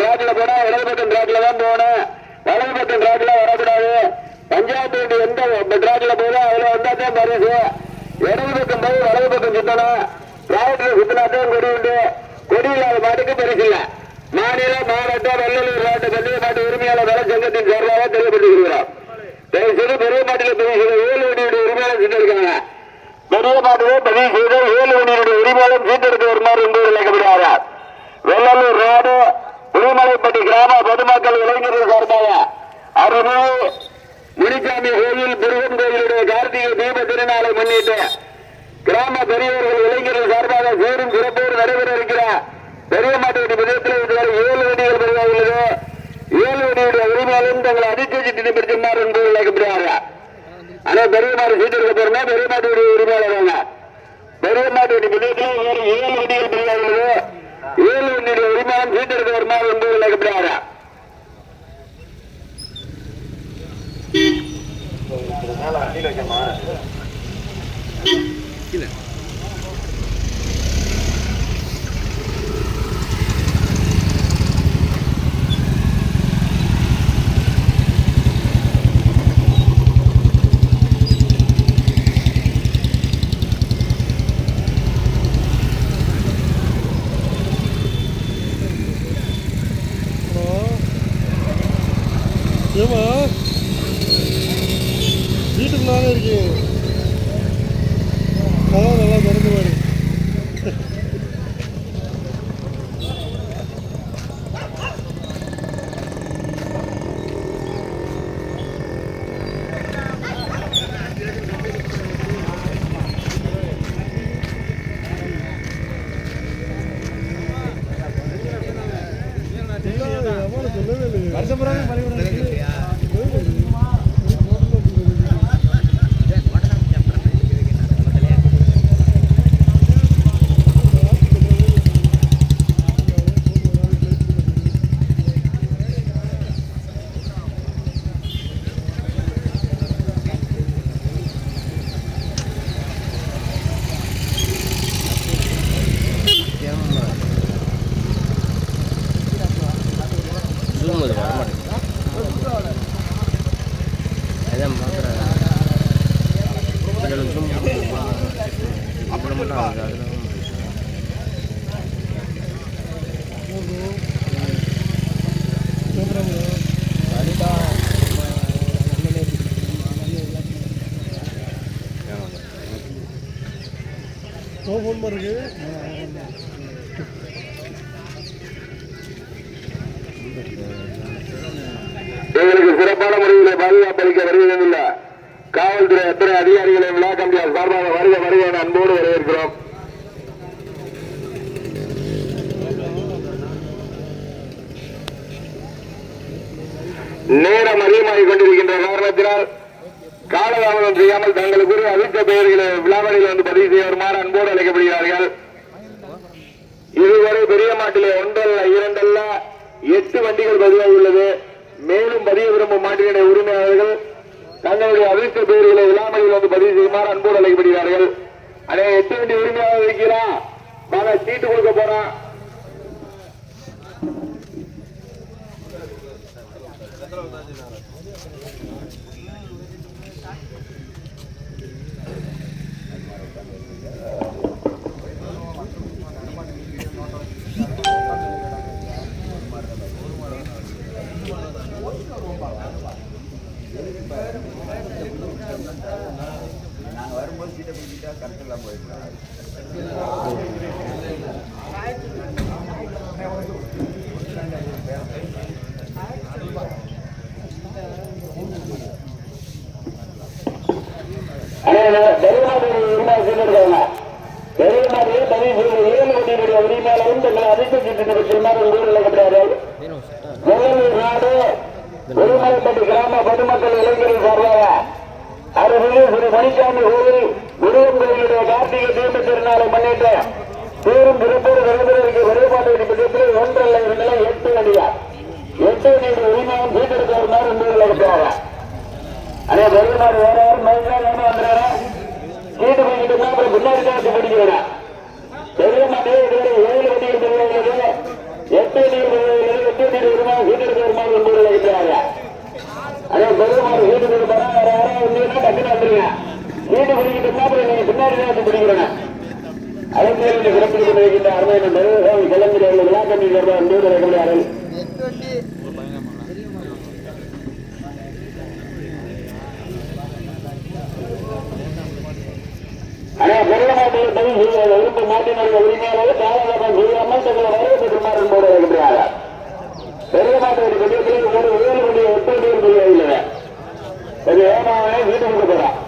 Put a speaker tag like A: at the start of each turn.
A: டிராக்ல போனா இடது பக்கம் டிராக்ல தான் போகணும். வலது பக்கம் டிராக்ல வரக்கூடாது. பஞ்சாப் எந்த டிராக்ல போதும் அதுல வந்தா தான் பரிசு. இடது பக்கம் போய் வலது பக்கம் சுத்தணும் டிராக்டர் சுத்தினாத்தான் கொடி உண்டு. கொடி இல்லாத மாட்டுக்கு பரிசு இல்லை. மாநில மாவட்ட வெள்ளலூர் மாவட்ட பந்தய மாட்டு உரிமையாளர் நல சங்கத்தின் சார்பாக தெரியப்பட்டிருக்கிறோம் தயவு செய்து பெரிய மாட்டில பதிவு செய்த ஏழு வண்டியுடைய உரிமையாளர் சென்றிருக்காங்க பெரிய மாட்டிலே பதிவு செய்த ஏழு வண்டியுடைய உரிமையாளர் சீட்டெடுத்து வருமாறு என்று விளக்கப்படுகிறார் வெள்ளலூர் ரோடு உரிமலைப்பட்டி மக்கள் இளைஞர்கள் சார்பாக அருணு முனிசாமி கோயில் முருகன் கோயிலுடைய கார்த்திகை தீப திருநாளை முன்னிட்டு கிராம பெரியவர்கள் இளைஞர்கள் சார்பாக சீரும் சிறப்போடு நடைபெற இருக்கிற பெரிய மாட்டு விதத்தில் இதுவரை ஏழு வண்டிகள் உள்ளது. ஏழு வண்டியுடைய உரிமையாளரும் தங்களை அதிர்ச்சி திட்டப்படுத்தினார் என்று விளக்கப்படுகிறார்கள் ஆனா பெரிய மாடு சீட்டு இருக்க போறோம்னா பெரிய மாட்டுடைய உரிமையாளர் பெரிய மாட்டுடைய விதத்தில் ஏழு வண்டிகள் உள்ளது. ஏழு வண்டியுடைய உரிமையாளர் சீட்டு இருக்க வருமா என்று விளக்கப்படுகிறார்கள்
B: ஹலோ ஏமா வீட்டுக்குள்ளார இருக்கீங்க கதவு நல்லா திறந்து பாரு வருஷம் சொல்லவே இல்லையே
C: அதில்
B: இருக்கு
A: எங்களுக்கு சிறப்பான முறையில் பாதுகாப்பு அளிக்க வருவதில்ல காவல்துறை எத்தனை அதிகாரிகளை விழா கம்பியால் சார்பாக வருக வருக அன்போடு வரவேற்கிறோம். நேரம் கொண்டிருக்கின்ற காரணத்தினால் காலதாமதம் செய்யாமல் தங்களுக்குரிய அளித்த பெயர்களை விழாவளியில் வந்து பதிவு செய்ய வருமாறு அன்போடு அழைக்கப்படுகிறார்கள். இதுவரை பெரிய மாட்டிலே ஒன்றல்ல இரண்டல்ல எட்டு வண்டிகள் பதிவாகியுள்ளது மேலும் பதிய விரும்பும் மாட்டினுடைய உரிமையாளர்கள் தங்களுடைய அதிர்ஷ்ட பெயர்களை விழாமலில் வந்து பதிவு செய்யுமாறு அன்போடு அழைக்கப்படுகிறார்கள். அதே எட்டு வண்டி உரிமையாளர் இருக்கிறா? வாங்க சீட்டு கொடுக்க போறான் Gracias. பெரியமாடியே உரிமையாளரும் தங்களை சீட்டு செல்லுமாறு ஊரில்
C: சட்டா
A: வெள்ளலூர் நாடு உரிமலைப்பட்டி கிராம பொதுமக்கள் இளைஞர்கள் சார்பாக அருள்மிகு ஸ்ரீ மணிசாமி கோவில் முருகன் கோயிலுடைய கார்த்திகை தீப திருநாளை முன்னிட்டு பேரும் சிறப்போடு நடைபெறவிருக்க வழிபாட்டு நிமிடத்தில் ஒன்றல்ல இரண்டல்ல எட்டு வண்டியார் எட்டு வண்டியுடைய உரிமையும் சீட்டெடுக்க வருமாறு என்பதில் இருக்கிறாங்க அதே பெருமாறு வேற மயிலாக வந்துடுறாங்க சீட்டு அப்புறம் பின்னாடி தான் பிடிக்கிறேன் போராட்டம் பிடிக்கிறன அரசியல் சிறப்பில் கொண்டு வைக்கின்ற அருமை நண்பர்கள் கிளம்பி அவர்கள் விழா கல்வி சார்பாக அன்போடு வைக்கப்படுகிறார்கள் ஆனா பொருளாதார பதிவு செய்வது விரும்ப மாட்டினர் உரிமையாளர்கள் ஒரு உயர்வு ஒப்பந்தம் செய்யவில்லை
C: வீட்டு கொடுக்க